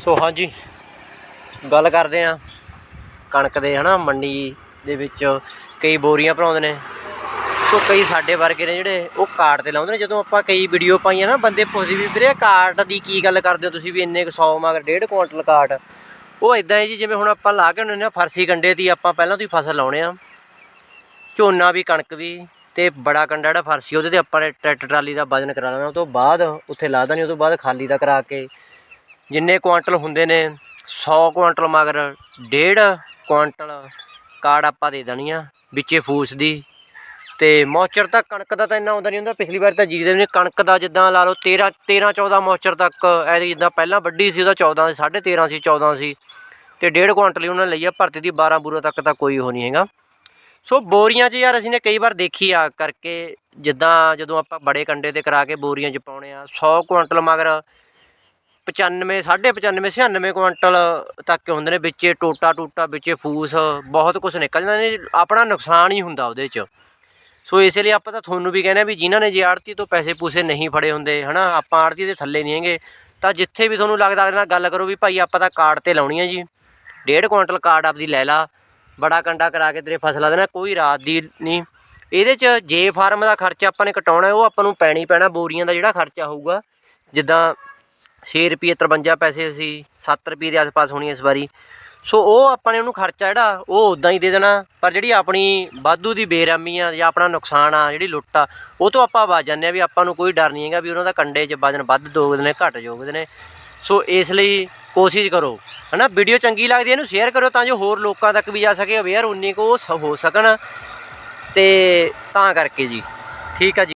ਸੋ ਹਾਂਜੀ, ਗੱਲ ਕਰਦੇ ਆ ਕਣਕ ਦੇ, ਹਨਾ, ਮੰਡੀ ਦੇ ਵਿੱਚ ਕਈ ਬੋਰੀਆਂ ਭਰਾਉਂਦੇ ਨੇ। ਸੋ ਕਈ ਸਾਡੇ ਵਰਗੇ ਨੇ ਜਿਹੜੇ ਉਹ ਕਾਰਡ ਤੇ ਲਾਉਂਦੇ ਨੇ। ਜਦੋਂ ਆਪਾਂ ਕਈ ਵੀਡੀਓ ਪਾਈਆਂ ਨਾ, ਬੰਦੇ ਪੁੱਛਦੇ ਵੀ ਵੀਰੇ ਕਾਰਡ ਦੀ ਕੀ ਗੱਲ ਕਰਦੇ ਹੋ ਤੁਸੀਂ ਵੀ ਇੰਨੇ ਕੁ 100 ਮਗਰ ਡੇਢ ਕੁਇੰਟਲ ਕਾਰਡ? ਉਹ ਇਦਾਂ ਹੈ ਜੀ, ਜਿਵੇਂ ਹੁਣ ਆਪਾਂ ਲਾ ਕੇ ਹੁੰਦੇ ਨੇ ਫਰਸੀ ਕੰਡੇ ਦੀ ਆਪਾਂ ਪਹਿਲਾਂ ਤੋਂ ਹੀ ਫਸਲ ਲਾਉਣੇ ਆ। ਝੋਨਾ ਵੀ, ਕਣਕ ਵੀ ਤੇ ਬੜਾ ਕੰਡਾ ਜਿਹੜਾ ਫਰਸੀ, ਉਹਦੇ ਤੇ ਆਪਾਂ ਨੇ ਟਰੈਕਟਰ ਟਰਾਲੀ ਦਾ ਵਜਨ ਕਰਾ ਲੈਣਾ ਉਹ ਤੋਂ ਬਾਅਦ ਉੱਥੇ ਲਾ ਦੇਣੀ ਉਹ ਤੋਂ ਬਾਅਦ ਖਾਲੀ ਦਾ ਕਰਾ ਕੇ ਜਿੰਨੇ ਕੁਆਂਟਲ ਹੁੰਦੇ ਨੇ 100 ਕੁਆਂਟਲ ਮਗਰ ਡੇਢ ਕੁਆਂਟਲ ਕਾਰਡ ਆਪਾਂ ਦੇ ਦੇਣੀ ਆ ਵਿੱਚੇ ਫੂਸ ਦੀ। ਤੇ ਮੌਚਰ ਤਾਂ ਕਣਕ ਦਾ ਤਾਂ ਇੰਨਾ ਆਉਂਦਾ ਨਹੀਂ ਹੁੰਦਾ, ਪਿਛਲੀ ਵਾਰ ਤਾਂ ਜੀਰੀ ਦੇ ਨੇ, ਕਣਕ ਦਾ ਜਿੱਦਾਂ ਲਾ ਲਓ 13 13 14 ਮੌਚਰ ਤੱਕ ਐਦੀ ਜਿੱਦਾਂ ਪਹਿਲਾਂ ਵੱਡੀ ਸੀ, ਉਹਦਾ 14 ਸੀ 13.5 ਸੀ 14 ਸੀ। ਤੇ ਡੇਢ ਕੁਆਂਟਲ ਉਹਨਾਂ ਨੇ ਲਈ ਆ, ਭਰਤੀ ਦੀ 12 ਬੂਰਾ ਤੱਕ ਤਾਂ ਕੋਈ ਉਹ ਨਹੀਂ ਹੈਗਾ। ਸੋ ਬੋਰੀਆਂ 'ਚ ਯਾਰ ਅਸੀਂ ਨੇ ਕਈ ਵਾਰ ਦੇਖੀ ਆ ਕਰਕੇ, ਜਿੱਦਾਂ ਜਦੋਂ ਆਪਾਂ ਬੜੇ ਕੰਡੇ ਤੇ ਕਰਾ ਕੇ ਬੋਰੀਆਂ 'ਚ ਪਾਉਣੇ ਆ 100 ਕੁਆਂਟਲ ਮਗਰ 95 95 96 ਕੁਇੰਟਲ ਤੱਕ ਹੁੰਦੇ ਨੇ ਵਿੱਚੇ ਟੋਟਾ ਟੂਟਾ, ਵਿੱਚੇ ਫੂਸ, ਬਹੁਤ ਕੁਝ ਨਿਕਲ ਜਾਂਦਾ ਨੇ ਆਪਣਾ ਨੁਕਸਾਨ ਹੀ ਹੁੰਦਾ ਉਹਦੇ 'ਚ। ਸੋ ਇਸੇ ਲਈ ਆਪਾਂ ਤਾਂ ਤੁਹਾਨੂੰ ਵੀ ਕਹਿੰਦੇ ਆ ਵੀ ਜਿਨ੍ਹਾਂ ਨੇ ਜੇ ਆੜਤੀ ਤੋਂ ਪੈਸੇ ਪੂਸੇ ਨਹੀਂ ਫੜੇ ਹੁੰਦੇ, ਹਨਾ, ਆਪਾਂ ਆੜਤੀ ਦੇ ਥੱਲੇ ਨਹੀਂ ਹੈਗੇ, ਤਾਂ ਜਿੱਥੇ ਵੀ ਤੁਹਾਨੂੰ ਲੱਗਦਾ ਅਗਲੇ ਨਾਲ ਗੱਲ ਕਰੋ ਵੀ ਭਾਈ ਆਪਾਂ ਤਾਂ ਕਾਰਡ ਤੇ ਲਾਉਣੀ ਆ ਜੀ, ਡੇਢ ਕੁਇੰਟਲ ਕਾਰਡ ਆਪਦੀ ਲੈ ਲਾ, ਬੜਾ ਕੰਡਾ ਕਰਾ ਕੇ ਤੇਰੇ ਫਸਲਾਂ ਦੇਣਾ ਕੋਈ ਰਾਤ ਦੀ ਨਹੀਂ। ਇਹਦੇ 'ਚ ਜੇ ਫਾਰਮ ਦਾ ਖਰਚਾ ਆਪਾਂ ਨੇ ਕਟਾਉਣਾ, ਉਹ ਆਪਾਂ ਨੂੰ ਪੈਣੀ ਪੈਣਾ ਬੋਰੀਆਂ ਦਾ ਜਿਹੜਾ ਖਰਚਾ ਹੋਊਗਾ, ਜਿੱਦਾਂ 6 ਰੁਪਏ 53 ਪੈਸੇ ਸੀ 7 ਰੁਪਏ ਦੇ ਆਸ-ਪਾਸ ਹੋਣੀ ਇਸ ਵਾਰੀ। ਸੋ ਉਹ ਆਪਾਂ ਨੇ ਉਹਨੂੰ ਖਰਚਾ ਜਿਹੜਾ, ਉਹ ਉਦਾਂ ਹੀ ਦੇ ਦੇਣਾ। ਪਰ ਜਿਹੜੀ ਆਪਣੀ ਵਾਧੂ ਦੀ ਬੇਰਾਮੀ ਆ ਜਾਂ ਆਪਣਾ ਨੁਕਸਾਨ ਆ, ਜਿਹੜੀ ਲੁੱਟ ਆ, ਉਹ ਤੋਂ ਆਪਾਂ ਬਚ ਜਾਂਦੇ ਆ ਵੀ ਆਪਾਂ ਨੂੰ ਕੋਈ ਡਰ ਨਹੀਂ ਹੈਗਾ ਵੀ ਉਹਨਾਂ ਦਾ ਕੰਡੇ 'ਚ ਵਜਨ ਵੱਧ ਦੋਗਦੇ ਨੇ, ਘੱਟ ਜੋਗਦੇ ਨੇ। ਸੋ ਇਸ ਲਈ ਕੋਸ਼ਿਸ਼ ਕਰੋ, ਹਨਾ? ਵੀਡੀਓ ਚੰਗੀ ਲੱਗਦੀ ਇਹਨੂੰ ਸ਼ੇਅਰ ਕਰੋ ਤਾਂ ਜੋ ਹੋਰ ਲੋਕਾਂ ਤੱਕ ਵੀ ਜਾ ਸਕੇ ਅਵੇਅਰ ਉਨੀ ਕੋ ਹੋ ਸਕਣ। ਤੇ ਤਾਂ ਕਰਕੇ ਜੀ। ਠੀਕ ਆ ਜੀ।